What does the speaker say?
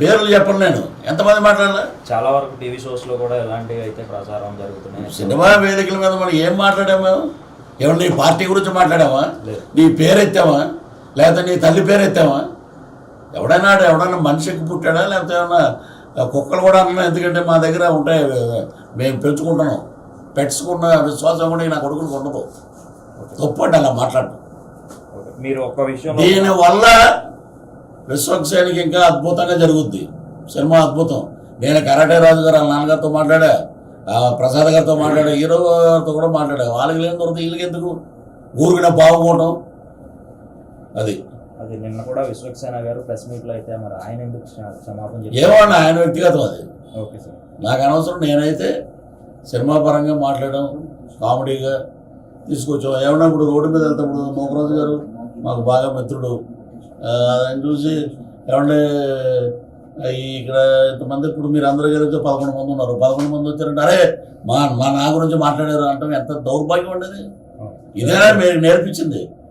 పేర్లు చెప్పను నేను. ఎంతమంది మాట్లాడాలా? చాలా వరకు టీవీ షోస్లో కూడా ఇలాంటివి అయితే ప్రచారం జరుగుతున్నాయి. సినిమా వేదికల మీద మనం ఏం మాట్లాడాము ఏమన్నా నీ పార్టీ గురించి మాట్లాడామా. నీ పేరు ఎత్తామా? లేకపోతే నీ తల్లి పేరు ఎత్తామా? ఎవడైనా ఎవడైనా మనిషికి పుట్టాడా? లేకపోతే ఏమన్నా కుక్కలు కూడా అన్నా ఎందుకంటే మా దగ్గర ఉంటాయి మేము పెంచుకుంటున్నాం. పెట్టుకున్న విశ్వాసం కూడా నా కొడుకులకు ఉండదు. తప్పండి అలా మాట్లాడటం. ఓకే. మీరు ఒక్క విషయంలో దీనివల్ల విశ్వక్సేనికి ఇంకా అద్భుతంగా జరుగుద్ది. సినిమా అద్భుతం. నేను కరాటే రాజు గారు వాళ్ళ నాన్నగారితో మాట్లాడా. ప్రసాద్ గారితో మాట్లాడా. హీరో గారితో కూడా మాట్లాడా. వాళ్ళకి లేని దొరికితే వీళ్ళకి ఎందుకు? ఊరికిన బాగుపోవటం. అది. అది నిన్న కూడా విశ్వక్సేన గారు ప్రెస్ మీట్లో అయితే మరి ఆయన ఎందుకు క్ష- క్షమాపణ ఏమన్నా ఆయన వ్యక్తిగతం అది. Okay sir. నాకు అనవసరం నేనైతే సినిమా పరంగా మాట్లాడడం కామెడీగా తీసుకొచ్చాం. ఏమన్నా ఇప్పుడు రోడ్డు మీద వెళ్తాప్పుడు మోకరాజు గారు మాకు బాగా మిత్రుడు. ఆయన చూసి ఏమంటే ఈ ఇక్కడ ఇంతమంది ఇప్పుడు మీరు అందరూ కలిగితే పదకొండు మంది ఉన్నారు. పదకొండు మంది వచ్చారంటే అరే మా మా నా గురించి మాట్లాడారు అంటే ఎంత దౌర్భాగ్యం ఉండేది. ఇదేనా మీరు నేర్పించింది?